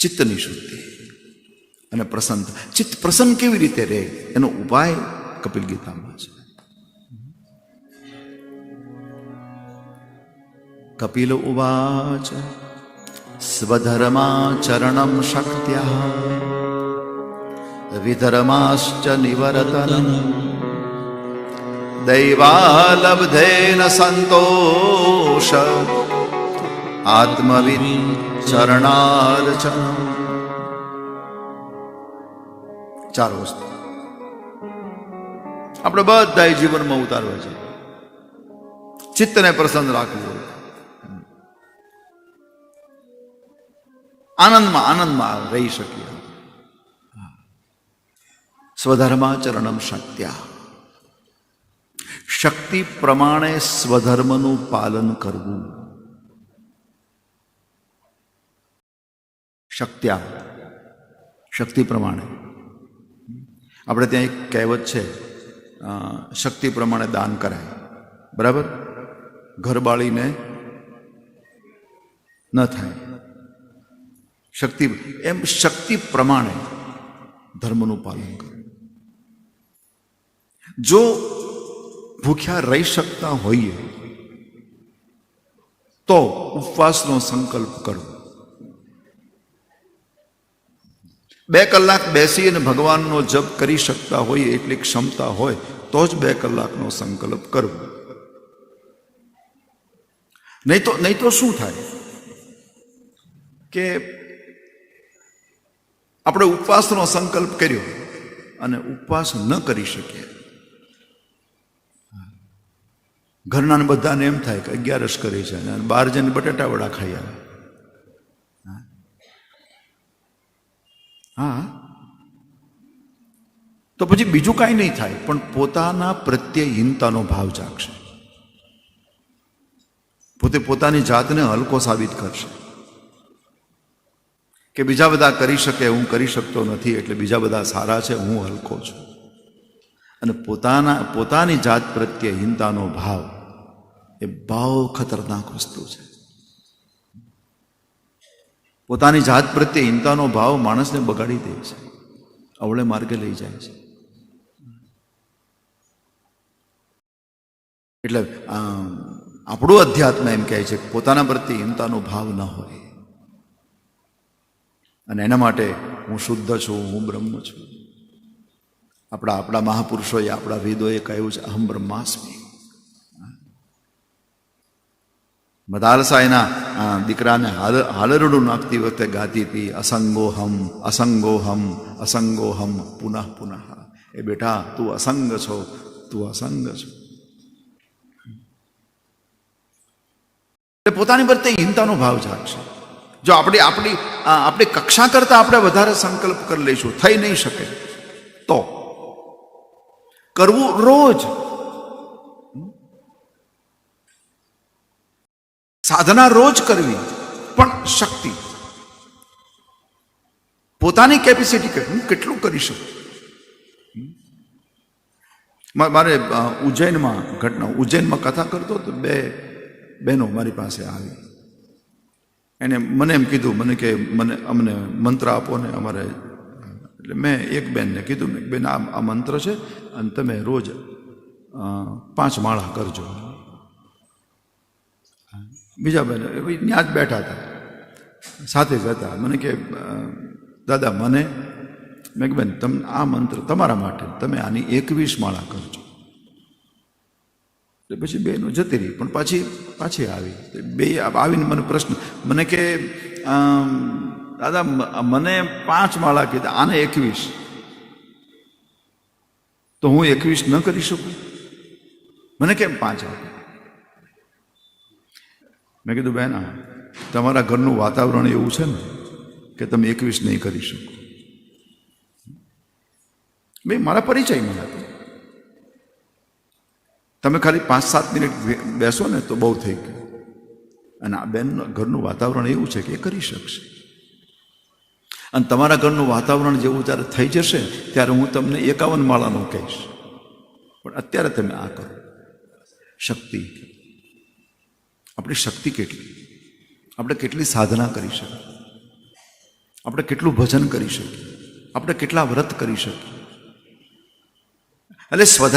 ચિત્તની શુદ્ધિ. અને પ્રસન્ન. ચિત્ત પ્રસન્ન કેવી રીતે રહે? એનો ઉપાય કપિલ ગીતામાં છે. કપિલ ઉવાચ સ્વધર્માચરણ શક્ત્યા, વિધર્માશ્ચ નિવર્તન દૈવાલબ્ધેન સંતોષ આત્મવિદ ચરણાર્ચન ચાર વસ્તુ. આપણે બધા જીવનમાં ઉતારવા છે. ચિત્તને પ્રસન્ન રાખવું આનંદમાં આનંદમાં રહી શકીએ સ્વધર્માચરણમ શક્ત્યા. શક્તિ પ્રમાણે સ્વધર્મનું પાલન કરવું. શક્ત્યા શક્તિ પ્રમાણે. આપણે ત્યાં એક કહેવત છે શક્તિ પ્રમાણે દાન કરાય. બરાબર? ઘર બાળીને ન થાય. શક્તિ, એમ શક્તિ પ્રમાણે ધર્મનું પાલન કરવું જો ભૂખ્યા રહી શકતા હોઈએ, તો ઉપવાસનો સંકલ્પ કરવો. બે કલાક બેસી અને ભગવાનનો જપ કરી શકતા હોઈએ એટલી ક્ષમતા હોય, તો જ બે કલાકનો સંકલ્પ કરવો. નહીં તો નહીં તો શું થાય? કે આપણે ઉપવાસનો સંકલ્પ કર્યો અને ઉપવાસ ન કરી શકીએ. ઘરના બધાને એમ થાય કે અગિયારસ કરી છે અને બહાર જઈને બટાટાવડા ખાઈ આવે. હા? તો પછી બીજું કાંઈ નહીં થાય, પણ પોતાના પ્રત્યેહીનતાનો ભાવ જાગશે. પોતે પોતાની જાતને હલકો સાબિત કરશે. કે બીજા બધા કરી શકે, હું કરી શકતો નથી, એટલે બીજા બધા સારા છે, હું હલકો છું. અને પોતાના, પોતાની જાત પ્રત્યે હિંતાનો ભાવ એ બહુ ખતરનાક વસ્તુ છે. પોતાની જાત પ્રત્યે હિંતાનો ભાવ માણસને બગાડી દે છે. અવળે માર્ગે લઈ જાય છે. એટલે આપણું અધ્યાત્મ એમ કહે છે પોતાના પ્રત્યે હિંતાનો ભાવ ન હોય. અને એના માટે હું શુદ્ધ છું, હું બ્રહ્મ છું. આપણા આપણા મહાપુરુષોએ, આપણા વેદોએ કહ્યું છે, અહમ બ્રહ્માસ્મી. મદાલસા એના દીકરાને હાલ હાલરડું નાખતી વખતે ગાતી હતી અસંગોહમ અસંગોહમ અસંગોહમ પુનઃ પુનઃ એ બેટા તું અસંગ છો તું અસંગ છો એટલે પોતાની પર તે હિંતાનો ભાવ જાગશે. જો આપણી આપણી આપણી કક્ષા કરતાં આપણે વધારે સંકલ્પ કરી લઈશું, થઈ નહીં શકે, તો કરવું રોજ સાધના રોજ કરવી, પણ શક્તિ. પોતાની કેપેસિટી કે હું કેટલું કરી શકું? મારે ઉજ્જૈનમાં ઘટના, ઉજ્જૈનમાં કથા કરતો તો બે બહેનો મારી પાસે આવી. એને મને એમ કીધું, મને કે, મને, અમને મંત્ર આપો ને અમારે. એટલે મેં એક બેનને કીધું, મેં બેન, આ મંત્ર છે, અને તમે રોજ પાંચ માળા કરજો. બીજા બેન, એ ત્યાં જ બેઠા હતા. સાથે જ હતા. મને કે દાદા, મને, મેં બેન તમને આ મંત્ર તમારા માટે, તમે આની એકવીસ માળા કરજો. એટલે પછી બેનો જતી રહી. પણ પાછી પાછી આવી. બે, આવીને મને પ્રશ્ન, મને કે દાદા મને પાંચ માળા કીધા આને એકવીસ. તો હું એકવીસ ન કરી શકું? મને કેમ પાંચ આપી? મેં કીધું, બેન તમારા ઘરનું વાતાવરણ એવું છે ને કે તમે એકવીસ નહીં કરી શકો. બે મારા પરિચયમાં હતા તમે ખાલી પાંચ સાત મિનિટ બેસો ને તો બહુ થઈ ગયું. અને આ બેન, ઘરનું વાતાવરણ એવું છે કે એ કરી શકશે. અને તમારા ઘરનું વાતાવરણ જેવું જ્યારે થઈ જશે, ત્યારે હું તમને એકાવન માળાનું કહીશ. પણ અત્યારે તમે આ કરો. શક્તિ. આપણી શક્તિ કેટલી? આપણે કેટલી સાધના કરી શકીએ? આપણે કેટલું ભજન કરી શકીએ? આપણે કેટલા વ્રત કરી શકીએ? એટલે સ્વધા